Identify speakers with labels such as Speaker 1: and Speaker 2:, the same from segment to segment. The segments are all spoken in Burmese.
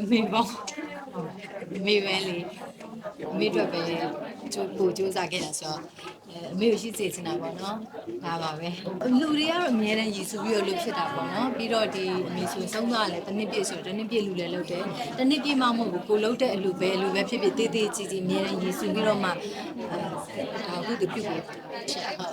Speaker 1: အမေပေါ့အ မေပဲလေအမေအတွက်ပဲကြိုးကိုစူးစမ်းခဲ့တာဆိုတော့အဲအမေကိုရှိစေချင်တာပေါ့နော်ဒါပါပဲလူတွေကတော့အများတန်းရည်စူးပြီးတော့လုပ်ဖြစ်တာပေါ့နော်ပြီးတော့ဒီအမေဆိုဆုံးသွားတယ်တစ်နှစ်ပြည့်ဆိုတော့တစ်နှစ်ပြည့်လူလည်းလုပ်တယ်တစ်နှစ်ပြည့်မှမဟုတ်ဘူးကိုလုပ်တဲ့အလူပဲအလူပဲဖြစ်ဖြစ်တေးသေးကြီးကြီးအများတန်းရည်စူးပြီးတော့မှအဲဒါကုသပြုပြီးချက်ဟုတ်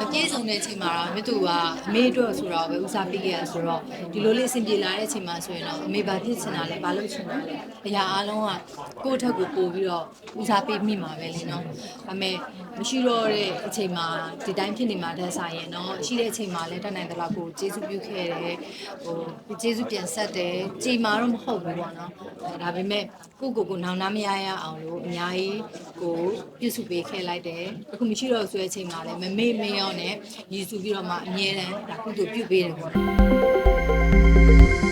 Speaker 1: မပြေဆုံးတဲ့အချိန်မှာတော့မြတူကအမေအတွက်ဆိုတော့ပဲဦးစားပေးခဲ့ရဆိုတော့ဒီလိုလေးအဆင်ပြေလာတဲ့အချိန်မှာဆိုရင်တော့အမေဘာဖြစ်ချင်တာလဲဘာလုပ်ချင်တာလဲအရာအားလုံးကကိုယ့်အထက်ကိုပို့ပြီးတော့ဦးစားပေးမိမှာပဲလေနော်ဒါပေမဲ့မရှိတော့တဲ့အချိန်မှာဒီတိုင်းဖြစ်နေမှာတန်းဆိုင်ရင်တော့ရှိတဲ့အချိန်မှာလည်းတတ်နိုင်သလောက်ကိုကျေးဇူးပြုခဲ့တယ်ဟိုကျေးဇူးပြန်ဆက်တယ်ချိန်မှာတော့မဟုတ်ဘူးပေါ့နော်အဲဒါပေမဲ့ကိုယ့်ကိုယ်ကိုနောင်နာမရရအောင်လို့အများကြီးကိုပြုစုပေးခဲ့လိုက်တယ်အခုမရှိတော့ဆိုတဲ့အချိန်မှာလည်းမမေ့မရောနဲ့ရည်စူးပြီးတော့မှအမြဲတမ်းဒါကုသိုလ်ပြုပေးတယ်ပေါ့နော်မြတ်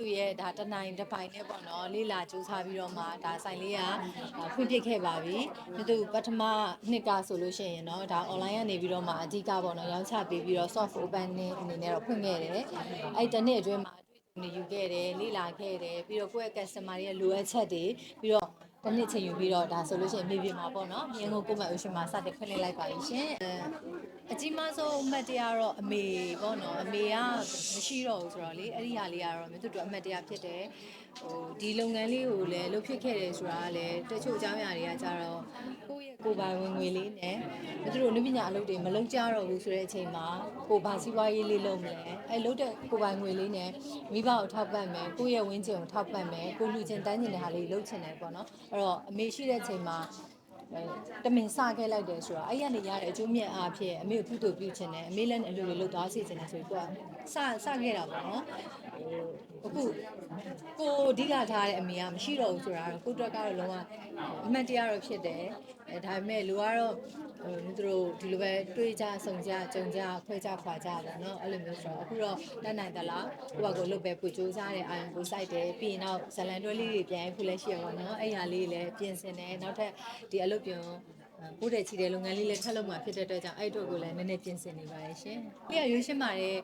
Speaker 1: သူရဲ့ဒါတနိုင်တစ်ပိုင်နဲ့ပေါ့နော်လေးလာစူးစမ်းပြီးတော့မှဒါဆိုင်လေးကဖွင့်ပြခဲ့ပါပြီမြတ်သူပထမနှစ်ကဆိုလို့ရှိရင်เนาะဒါ online ကနေပြီးတော့မှအဓိကပေါ့နော်ရောင်းချပေးပြီးတော့ soft opening အနေနဲ့တော့ဖွင့်ခဲ့တယ်အဲ့တစ်နှစ်အတွင်းမှာနေယူခဲ့တယ်လေ့လာခဲ့တယ်ပြီးတော့ကိုယ့်ရဲ့ customer တွေရဲ့လိုအပ်ချက်တွေပြီးတော့ တစ်နှစ်ချိန်ယူပြီးတော့ဒါဆိုလို့ရှိရင်မြေပြင်မှာပေါ့နော်မြင်းကိုကိုယ့်မဲ့ ocean မှာစတင်ဖွင့်လှစ်လိုက်ပါရှင်အဲအကြီးမားဆုံးအမှတ်တရတော့အမေပေါ့နော်အမေကမရှိတော့ဘူးဆိုတော့လေအဲ့ဒီဟာလေးကတော့မြတ်တို့အမှတ်တရဖြစ်တယ်ဟိုဒီလုပ်ငန်းလေးကိုလည်းလုပ်ဖြစ်ခဲ့တယ်ဆိုတာကလည်းတချို့အကြောင်းအရာတွေကကြတော့ကိုယ့်ရဲ့ကိုယ်ပိုင်ဝင်ငွေလေးနဲ့မြတ်တို့လူပညာအလုပ်တွေမလုပ်ကြတော့ဘူးဆိုတဲ့အချိန်မှာကိုယ်ဘာစီးပွားရေးလေးလုပ်မလဲအဲ့လုပ်တဲ့ကိုယ်ပိုင်ငွေလေးနဲ့မိဘကိုထောက်ပံ့မယ်ကိုယ့်ရဲ့ဝင်းကျင်ကိုထောက်ပံ့မယ်ကိုလူချင်းတန်းကျင်တဲ့ဟာလေးလုပ်ချင်တယ်ပေါ့နော်အဲ့တော့အမေရှိတဲ့အချိန်မှာအဲတမင်စခဲ့လိုက်တယ်ဆိုတော့အဲ့ရနေရတဲ့အကျိုးမြတ်အားဖြင့်အမေကိုကုသိုလ်ပြုခြင်းနဲ့အမေလည်းအလိုလိုလှုပ်သွားစေခြင်းနဲ့ဆိုပြီးသူကစစခဲ့တာပေါ့နော်ဟိုအခုကိုအဓိကထားတဲ့အမေကမရှိတော့ဘူးဆိုတာတော့ကိုယ့်အတွက်ကတော့လုံးဝအမှန်တရားတော့ဖြစ်တယ်အဲဒါပေမဲ့လူကတော့ဟို သူတို့ဒီလိုပဲတွေးကြစုံကြကြုံကြခွဲကြခွာကြပေါ့နော်အဲ့လိုမျိုးဆိုတော့အခုတော့တတ်နိုင်သလားကိုယ့်ဘာကိုလုပ်ပဲပူစူးစားတဲ့အာရုံကိုစိုက်တယ်ပြီးရင်တော့ဇလန်တွဲလေးတွေပြန်ခုလည်းရှိရပါတော့အဲ့ဟာလေးလည်းပြင်ဆင်တယ်နောက်ထပ်ဒီအလုပ်ပြုံ ပို့တဲ့ချီတဲ့လုပ်ငန်းလေးလည်းထပ်လုပ်မှာဖြစ်တဲ့အတွက်ကြောင့်အဲ့တို့ကိုလည်းနည်းနည်းပြင်ဆင်နေပါတယ်ရှင်။ပြီးရရွေးရှင်းပါတယ်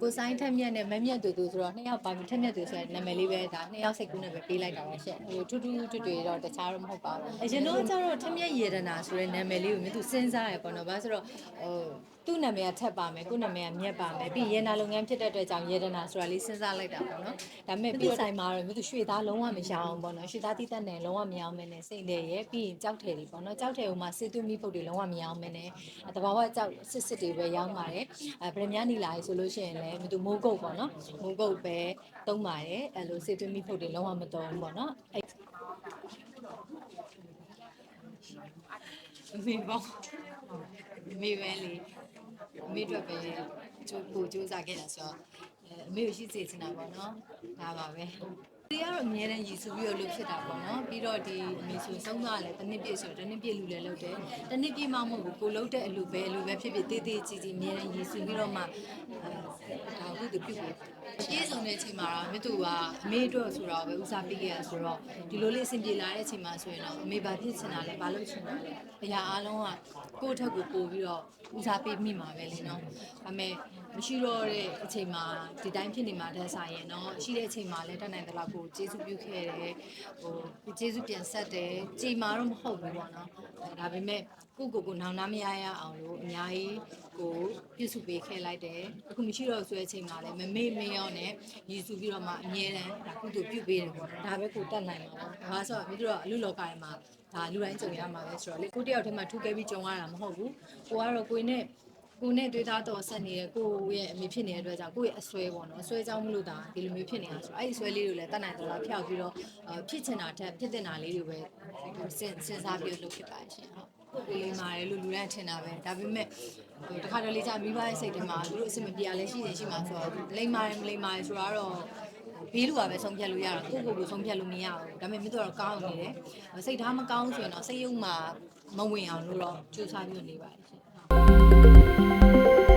Speaker 1: ကိုဆိုင်ထက်မြက်နဲ့မမြက်တူတူဆိုတော့နှစ်ယောက်ပါပြီထက်မြက်တူဆိုတဲ့နာမည်လေးပဲဒါနှစ်ယောက်စိတ်ကူးနဲ့ပဲပေးလိုက်တာပါရှင်။ဟိုထူးထူးထွေထွေတော့တခြားတော့မဟုတ်ပါဘူး။အရင်တော့ကျတော့ထက်မြက်ရေဒနာဆိုတဲ့နာမည်လေးကိုမြတ်သူစဉ်းစားရပေါ့နော်။ဘာဆိုတော့ဟိုသူ့နာမည်ကထက်ပါမယ်ကို့နာမည်ကမြက်ပါမယ်ပြီးရေနာလုပ်ငန်းဖြစ်တဲ့အတွက်ကြောင့်ရေဒနာဆိုတာလေးစဉ်းစားလိုက်တာပေါ့နော်။ဒါပေမဲ့ပြီးဆိုင်မှာတော့မြတ်သူရွှေသားလုံးဝမရအောင်ပေါ့နော်။ရွှေသားတိတက်နဲ့လုံးဝမရအောင်မဲနဲ့စိတ်တယ်ရဲ့ပြီးရင်ကြောက်ထည်တွေပေါ့နော်။ကြောက်ထည်ဟိုမှာစေသွင်းမိဖုတ်တွေလုံးဝမရအောင်မဲနဲ့တဘာဝကြောက်စစ်စစ်တွေပဲရောင်းပါတယ်။အဲဗရမ ्या နေလာဆိုလို့ရှိရင်လည်းမြတ်သူမိုးကုတ်ပေါ့နော်။မိုးကုတ်ပဲသုံးပါတယ်။အဲလိုစေသွင်းမိဖုတ်တွေလုံးဝမသုံးဘူးပေါ့နော်။အဲ့အမေပေါ့အမေပဲလေအမေအတွက်ပဲကြိုးကိုစူးစမ်းခဲ့တာဆိုတော့အဲအမေကိုရှိစေချင်တာပေါ့နော်ဒါပါပဲ ဒီကတော့အများနဲ့ရည်စူးပြီးတော့လုပ်ဖြစ်တာပေါ့နော်ပြီးတော့ဒီအမေဆိုဆုံးသွားတယ်တစ်နှစ်ပြည့်ဆိုတော့တစ်နှစ်ပြည့်လူလည်းလုပ်တယ်တစ်နှစ်ပြည့်မှမဟုတ်ဘူးကိုလုပ်တဲ့အလူပဲအလူပဲဖြစ်ဖြစ်တေးသေးကြီးကြီးအများနဲ့ရည်စူးပြီးတော့မှအဲဒါကုသပြုပြီးပြေဆုံးတဲ့အချိန်မှာတော့မြတ်သူကအမေအတွက်ဆိုတော့ပဲဦးစားပေးခဲ့ရဆိုတော့ဒီလိုလေးအဆင်ပြေလာတဲ့အချိန်မှာဆိုရင်တော့အမေဘာဖြစ်ချင်တာလဲဘာလုပ်ချင်တာလဲအရာအားလုံးကကိုယ့်အထက်ကိုပို့ပြီးတော့ဦးစားပေးမိမှာပဲလေနော်ဒါပေမဲ့ မရှိတော့တဲ့အချိန်မှာဒီတိုင်းဖြစ်နေမှာတန်းဆိုင်ရင်တော့ရှိတဲ့အချိန်မှာလည်းတတ်နိုင်သလောက်ကိုကျေးဇူးပြုခဲ့တယ်ဟိုကျေးဇူးပြန်ဆက်တယ်ချိန်မှာတော့မဟုတ်ဘူးပေါ့နော်ဒါပေမဲ့ကိုယ့်ကိုယ်ကိုနောင်နာမရရအောင်လို့အများကြီးကိုပြုစုပေးခဲ့လိုက်တယ်အခုမရှိတော့ဆိုတဲ့အချိန်မှာလည်းမမေ့မရောနဲ့ရည်စူးပြီးတော့မှအမြဲတမ်းဒါကုသိုလ်ပြုပေးတယ်ပေါ့နော်ဒါပဲကိုတတ်နိုင်မှာပေါ့ဒါဆိုတော့ပြီးတော့အလူလောကထဲမှာဒါလူတိုင်းကြုံရမှာပဲဆိုတော့လေကိုတယောက်တည်းမှာထူးခဲ့ပြီးကြုံရတာမဟုတ်ဘူးကိုကတော့ကိုယ်နဲ့ ကိုနဲ့တွေ့သားတော်ဆက်နေတဲ့ကိုရဲ့အမေဖြစ်နေတဲ့အတွက်ကြောင့်ကိုရဲ့အစွဲပေါ့နော်အစွဲကြောင့်မလို့ဒါဒီလိုမျိုးဖြစ်နေတာဆိုတော့အဲ့ဒီအစွဲလေးတွေကိုလည်းတတ်နိုင်တော့လားဖျောက်ပြီးတော့ဖြစ်ချင်တာထက်ဖြစ်တင်တာလေးတွေပဲစဉ်စဉ်းစားပြီးလုပ်ဖြစ်ပါရှင်ဟုတ်ကိုလေးမာတယ်လို့လူတိုင်းထင်တာပဲဒါပေမဲ့ဟိုတခါတလေကြာမိဘရဲ့စိတ်ထဲမှာသူတို့အဆင်မပြေရလဲရှိနေရှိမှာဆိုတော့လိမ္မာတယ်မလိမ္မာတယ်ဆိုတော့ဘေးလူကပဲဆုံးဖြတ်လို့ရတာကိုကိုကိုဆုံးဖြတ်လို့မရဘူးဒါပေမဲ့မြတ်တော့ကောင်းနေတယ်စိတ်ထားမကောင်းဆိုရင်တော့စိတ်ယုံမှာမဝင်အောင်လို့တော့ကြိုးစားပြီးနေပါတယ်ရှင် Thank you.